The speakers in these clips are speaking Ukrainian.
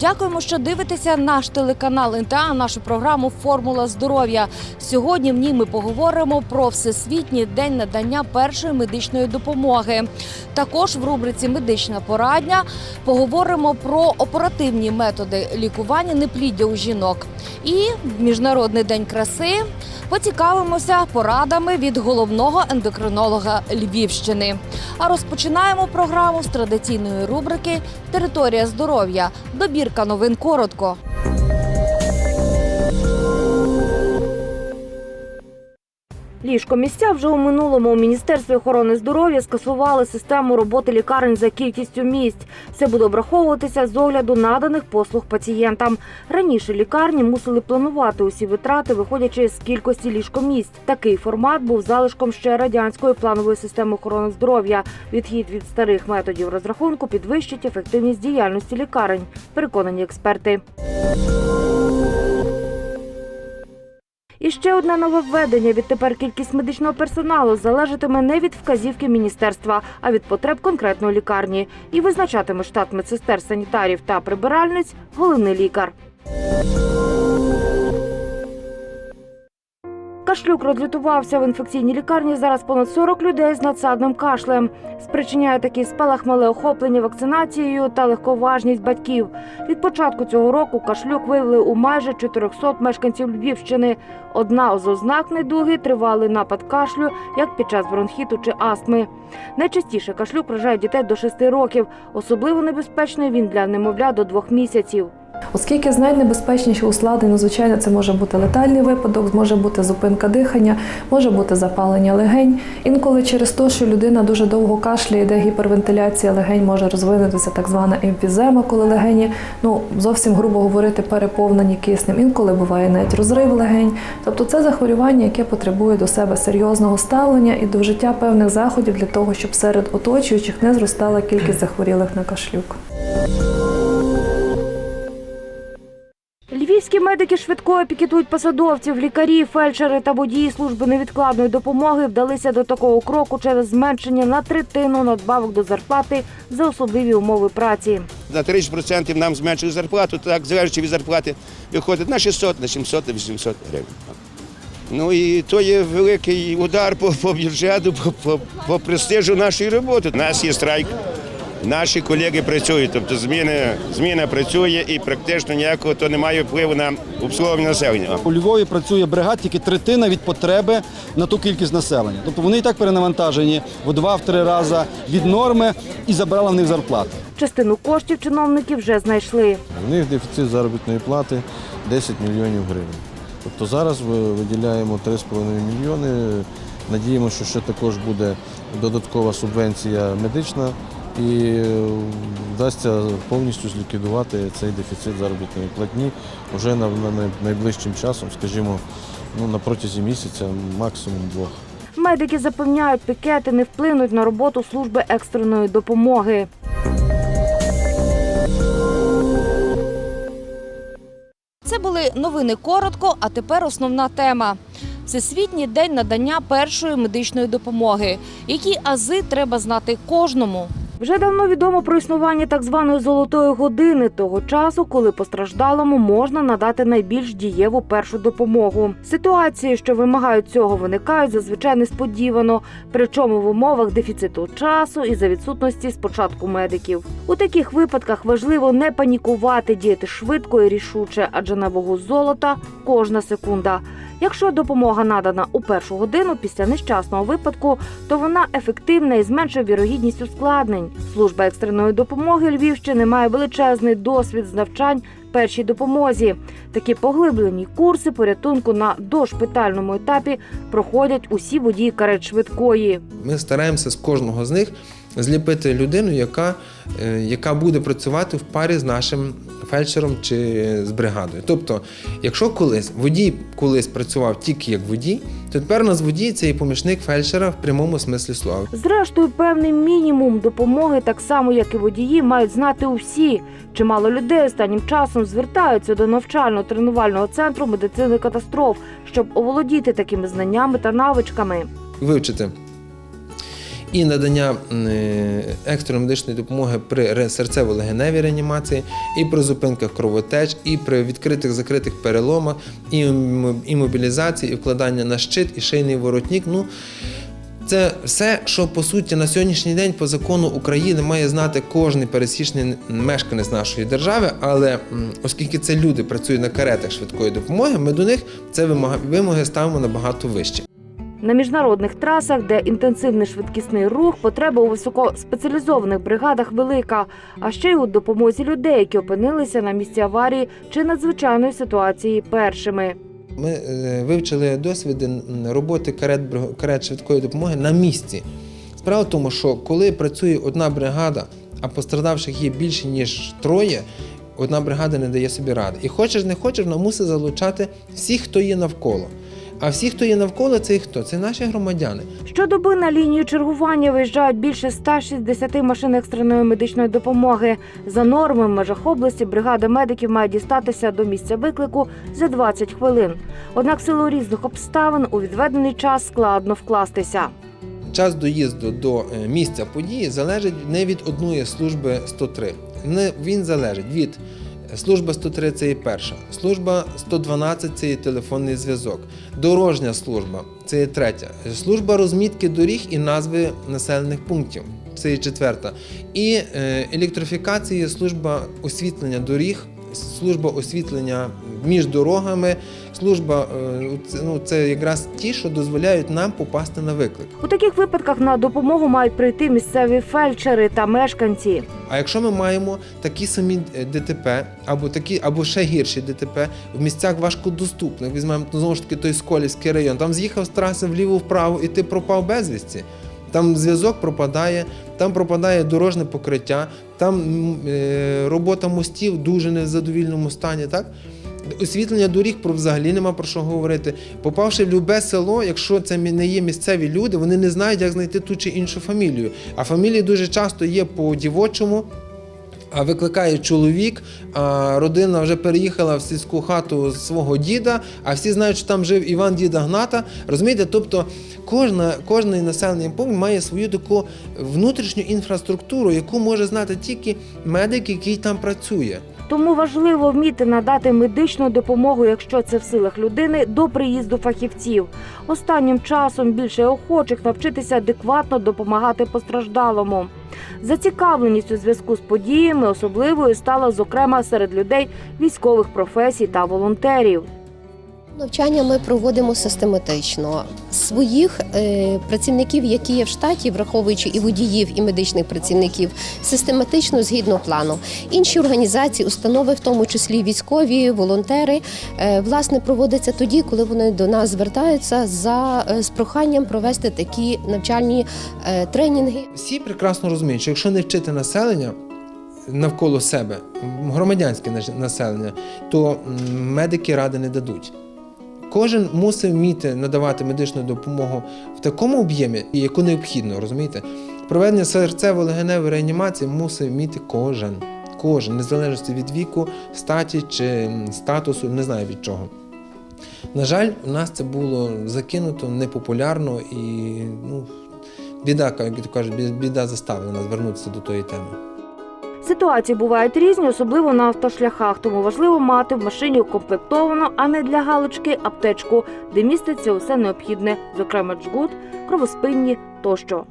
Дякуємо, що дивитеся наш телеканал НТА, нашу програму Формула здоров'я. Сьогодні в ній ми поговоримо про Всесвітній день надання першої медичної допомоги. Також в рубриці Медична порадня поговоримо про оперативні методи лікування непліддя у жінок. І Міжнародний день краси поцікавимося порадами від головного ендокринолога Львівщини. А розпочинаємо програму з традиційної рубрики Територія здоров'я. Добірка новин коротко. Ліжко місця вже у минулому у міністерстві охорони здоров'я скасували систему роботи лікарень за кількістю місць. Це буде обраховуватися з огляду наданих послуг пацієнтам. Раніше лікарні мусили планувати усі витрати, виходячи з кількості ліжкомісць. Такий формат був залишком ще радянської планової системи охорони здоров'я. Відхід від старих методів розрахунку підвищить ефективність діяльності лікарень. Переконані експерти. І ще одне нововведення. Відтепер кількість медичного персоналу залежатиме не від вказівки міністерства, а від потреб конкретної лікарні. І визначатиме штат медсестер, санітарів та прибиральниць головний лікар. Кашлюк розлютувався в інфекційній лікарні. Зараз понад 40 людей з надсадним кашлем. Спричиняє такий спалах мале охоплення вакцинацією та легковажність батьків. Від початку цього року кашлюк виявили у майже 400 мешканців Львівщини. Одна з ознак недуги тривалий напад кашлю, як під час бронхіту чи астми. Найчастіше кашлюк вражає дітей до 6 років. Особливо небезпечний він для немовля до 2 місяців. Оскільки з найнебезпечніших ускладнень, ну, звичайно, це може бути летальний випадок, може бути зупинка дихання, може бути запалення легень. Інколи через те, що людина дуже довго кашляє, йде гіпервентиляція легень, може розвинутися так звана емфізема, коли легені, ну зовсім грубо говорити, переповнені киснем. Інколи буває навіть розрив легень. Тобто це захворювання, яке потребує до себе серйозного ставлення і до вжиття певних заходів для того, щоб серед оточуючих не зростала кількість захворілих на кашлюк. Львівські медики швидкої пікетують посадовців, лікарі, фельдшери та водії служби невідкладної допомоги вдалися до такого кроку через зменшення на третину надбавок до зарплати за особливі умови праці. На 30% нам зменшили зарплату, так залежно від зарплати виходить на 600, на 700, на 800 гривень. Ну і то є великий удар по, по бюджету, по, по, по престижу нашої роботи. У нас є страйк, наші колеги працюють, тобто зміна, зміна працює і практично ніякого то немає впливу на обслуговування населення. У Львові працює бригад тільки третина від потреби на ту кількість населення. Тобто вони і так перенавантажені в два-три рази від норми і забрала в них зарплати. Частину коштів чиновники вже знайшли. У них дефіцит заробітної плати 10 мільйонів гривень. Тобто зараз ми виділяємо 3,5 мільйони. Надіємося, що ще також буде додаткова субвенція медична і е, вдасться повністю зліквідувати цей дефіцит заробітної платні вже на, на найближчим часом, скажімо, ну, на протязі місяця, максимум двох. Медики запевняють, пікети не вплинуть на роботу служби екстреної допомоги. Це були новини коротко, а тепер основна тема. Всесвітній день надання першої медичної допомоги. Які ази треба знати кожному? Вже давно відомо про існування так званої золотої години того часу, коли постраждалому можна надати найбільш дієву першу допомогу. Ситуації, що вимагають цього, виникають зазвичай несподівано, причому в умовах дефіциту часу і за відсутності спочатку медиків. У таких випадках важливо не панікувати, діяти швидко і рішуче, адже на вагу золота кожна секунда. Якщо допомога надана у першу годину після нещасного випадку, то вона ефективна і зменшує вірогідність ускладнень. Служба екстреної допомоги Львівщини має величезний досвід з навчань першій допомозі. Такі поглиблені курси порятунку на дошпитальному етапі проходять усі водії карет швидкої. Ми стараємося з кожного з них зліпити людину, яка, е, яка буде працювати в парі з нашим фельдшером чи з бригадою. Тобто, якщо колись водій колись працював тільки як водій, то тепер у нас водій це і помічник фельдшера в прямому смислі слова. Зрештою, певний мінімум допомоги, так само як і водії, мають знати усі. Чимало людей останнім часом звертаються до навчально-тренувального центру медицини катастроф, щоб оволодіти такими знаннями та навичками. Вивчити і надання е, екстреної медичної допомоги при серцево-легеневій реанімації, і при зупинках кровотеч, і при відкритих закритих переломах, і м- імобілізації, і вкладання на щит, і шийний воротник. Ну, це все, що по суті на сьогоднішній день по закону України має знати кожен пересічний мешканець нашої держави. Але оскільки це люди працюють на каретах швидкої допомоги, ми до них це вимоги ставимо набагато вище. На міжнародних трасах, де інтенсивний швидкісний рух, потреба у високоспеціалізованих бригадах велика, а ще й у допомозі людей, які опинилися на місці аварії чи надзвичайної ситуації першими. Ми е, вивчили досвіди роботи карет, карет швидкої допомоги на місці. Справа в тому, що коли працює одна бригада, а пострадавших є більше ніж троє, одна бригада не дає собі ради. І хочеш не хочеш, вона мусить залучати всіх, хто є навколо. А всі, хто є навколо, це і хто? Це наші громадяни. Щодоби на лінію чергування виїжджають більше 160 машин екстреної медичної допомоги. За нормами в межах області бригада медиків має дістатися до місця виклику за 20 хвилин. Однак в силу різних обставин у відведений час складно вкластися. Час доїзду до е, місця події залежить не від одної служби 103. Не- Він залежить від служби 103 це є перша, служба 112 це є телефонний зв'язок, дорожня служба це є третя, служба розмітки доріг і назви населених пунктів. Це є четверта. І е, електрифікація служба освітлення доріг, служба освітлення між дорогами, служба е, це- ну, це якраз ті, що дозволяють нам попасти на виклик. У таких випадках на допомогу мають прийти місцеві фельдшери та мешканці. А якщо ми маємо такі самі е, ДТП, або такі, або ще гірші ДТП в місцях важкодоступних, візьмемо ну, знову ж таки той Сколівський район, там з'їхав з траси вліво-вправо і ти пропав безвісті. Там зв'язок пропадає, там пропадає дорожне покриття, там е, робота мостів дуже не в задовільному стані. Так? Освітлення доріг про взагалі нема про що говорити. Попавши в любе село, якщо це не є місцеві люди, вони не знають, як знайти ту чи іншу фамілію. А фамілії дуже часто є по дівочому. А викликає чоловік, родина вже переїхала в сільську хату свого діда, а всі знають, що там жив Іван Діда Гната. Розумієте, тобто кожна, кожний населений пункт має свою таку внутрішню інфраструктуру, яку може знати тільки медик, який там працює. Тому важливо вміти надати медичну допомогу, якщо це в силах людини, до приїзду фахівців. Останнім часом більше охочих навчитися адекватно допомагати постраждалому. Зацікавленість у зв'язку з подіями особливою стала зокрема серед людей військових професій та волонтерів. Навчання ми проводимо систематично. Своїх е, працівників, які є в штаті, враховуючи і водіїв, і медичних працівників, систематично згідно плану. Інші організації, установи, в тому числі військові, волонтери, е, власне проводяться тоді, коли вони до нас звертаються за е, з проханням провести такі навчальні е, тренінги. Всі прекрасно розуміють, що якщо не вчити населення навколо себе, громадянське населення, то медики ради не дадуть. Кожен мусить вміти надавати медичну допомогу в такому об'ємі, яку необхідно, розумієте? Проведення серцево-легеневої реанімації мусить вміти кожен. Кожен, незалежно від віку, статі чи статусу, не знаю від чого. На жаль, у нас це було закинуто непопулярно і ну, біда, як то кажуть, біда заставила нас звернутися до тої теми. Ситуації бувають різні, особливо на автошляхах, тому важливо мати в машині укомплектовану, а не для галочки, аптечку, де міститься усе необхідне, зокрема джгут, кровоспинні тощо.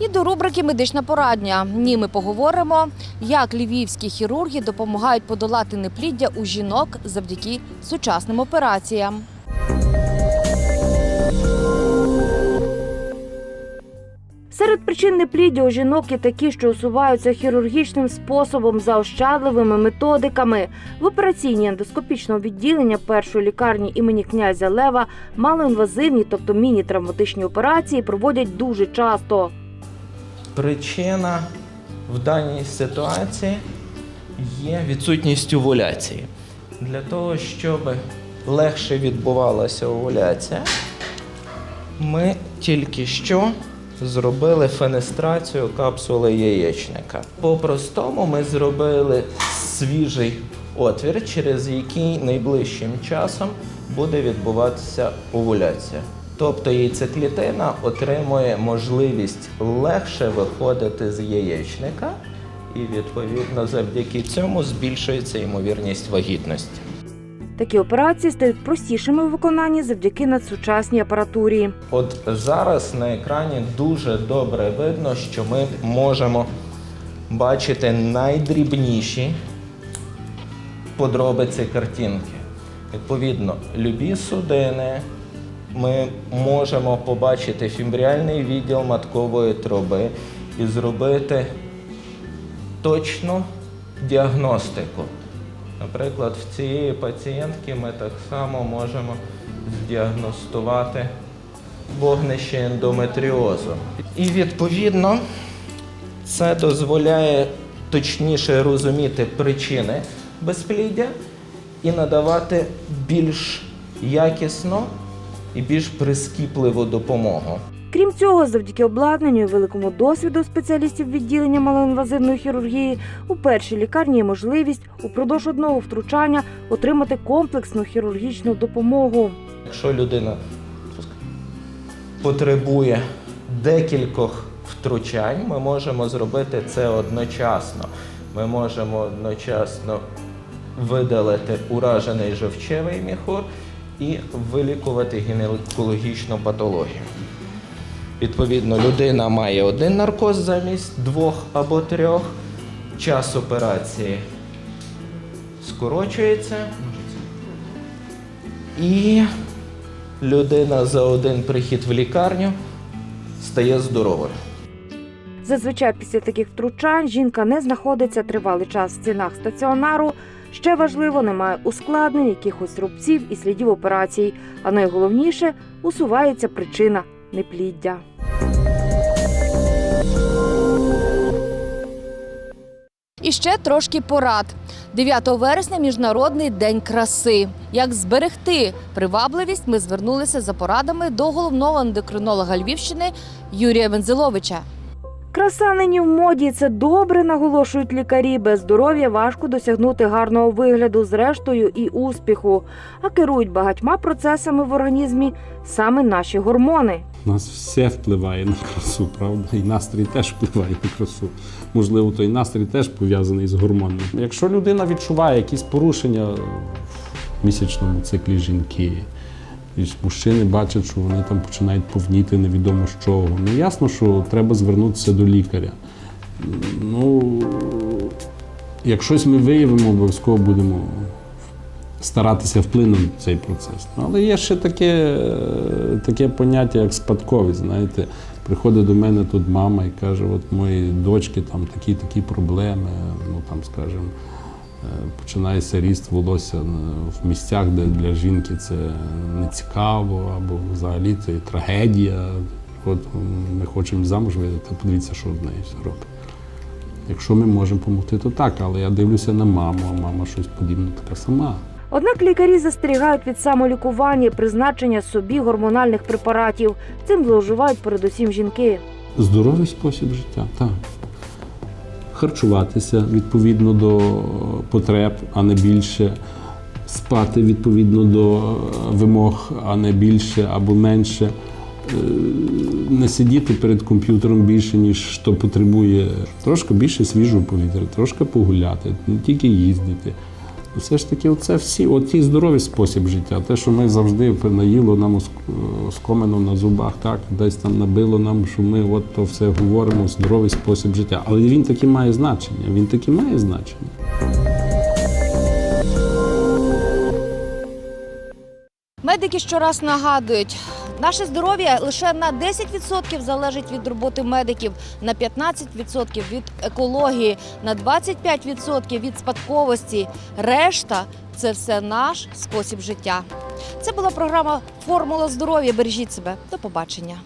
І до рубрики Медична порадня. Ні, ми поговоримо, як львівські хірурги допомагають подолати непліддя у жінок завдяки сучасним операціям. Серед причин непліддя у жінок є такі, що усуваються хірургічним способом за ощадливими методиками. В операційній ендоскопічного відділення першої лікарні імені князя Лева малоінвазивні, тобто міні-травматичні операції, проводять дуже часто. Причина в даній ситуації є відсутність овуляції. Для того, щоб легше відбувалася овуляція, ми тільки що зробили фенестрацію капсули яєчника. По-простому ми зробили свіжий отвір, через який найближчим часом буде відбуватися овуляція. Тобто яйцеклітина отримує можливість легше виходити з яєчника, і відповідно завдяки цьому збільшується ймовірність вагітності. Такі операції стають простішими у виконанні завдяки надсучасній апаратурі. От зараз на екрані дуже добре видно, що ми можемо бачити найдрібніші подробиці картинки. Відповідно, любі судини ми можемо побачити фімбріальний відділ маткової труби і зробити точну діагностику. Наприклад, в цієї пацієнтки ми так само можемо здіагностувати вогнище ендометріозу. І відповідно це дозволяє точніше розуміти причини безпліддя і надавати більш якісну і більш прискіпливу допомогу. Крім цього, завдяки обладнанню і великому досвіду спеціалістів відділення малоінвазивної хірургії у першій лікарні є можливість упродовж одного втручання отримати комплексну хірургічну допомогу. Якщо людина потребує декількох втручань, ми можемо зробити це одночасно. Ми можемо одночасно видалити уражений жовчевий міхур і вилікувати гінекологічну патологію. Відповідно, людина має один наркоз замість двох або трьох. Час операції скорочується. І людина за один прихід в лікарню стає здоровою. Зазвичай після таких втручань жінка не знаходиться тривалий час в стінах стаціонару. Ще важливо, немає ускладнень, якихось рубців і слідів операцій. А найголовніше усувається причина непліддя. І ще трошки порад. 9 вересня міжнародний день краси. Як зберегти привабливість, ми звернулися за порадами до головного ендокринолога Львівщини Юрія Вензеловича. Краса нині в моді це добре, наголошують лікарі. Без здоров'я важко досягнути гарного вигляду, зрештою і успіху. А керують багатьма процесами в організмі саме наші гормони. У нас все впливає на красу, правда? І настрій теж впливає на красу. Можливо, той настрій теж пов'язаний з гормонами. Якщо людина відчуває якісь порушення в місячному циклі жінки, і мужчини бачать, що вони там починають повніти невідомо з чого. Ну ясно, що треба звернутися до лікаря. Ну, як щось ми виявимо, обов'язково будемо старатися вплинути на цей процес. Ну, Але є ще таке, таке поняття, як спадковість. Знаєте, приходить до мене тут мама і каже, от моїй дочки там такі-такі проблеми, ну там, скажімо, починається ріст волосся е, в місцях, де для жінки це не цікаво, або взагалі це трагедія. От ми хочемо замуж видати, подивіться, що з нею робить. Якщо ми можемо допомогти, то так, але я дивлюся на маму, а мама щось подібне така сама. Однак лікарі застерігають від самолікування і призначення собі гормональних препаратів. Цим зловживають передусім жінки. Здоровий спосіб життя, так. Харчуватися відповідно до потреб, а не більше. Спати відповідно до е, вимог, а не більше або менше. Е, Не сидіти перед комп'ютером більше, ніж що потребує. Трошки більше свіжого повітря, трошки погуляти, не тільки їздити. Все ж таки, оце всі, оці здоровий спосіб життя. Те, що ми завжди наїло нам оск- оскомину на зубах, так, десь там набило нам, що ми от то все говоримо, здоровий спосіб життя. Але він таки має значення. Він таки має значення. Медики щораз нагадують, наше здоров'я лише на 10% залежить від роботи медиків, на 15% від екології, на 25% від спадковості. Решта це все наш спосіб життя. Це була програма Формула здоров'я. Бережіть себе. До побачення.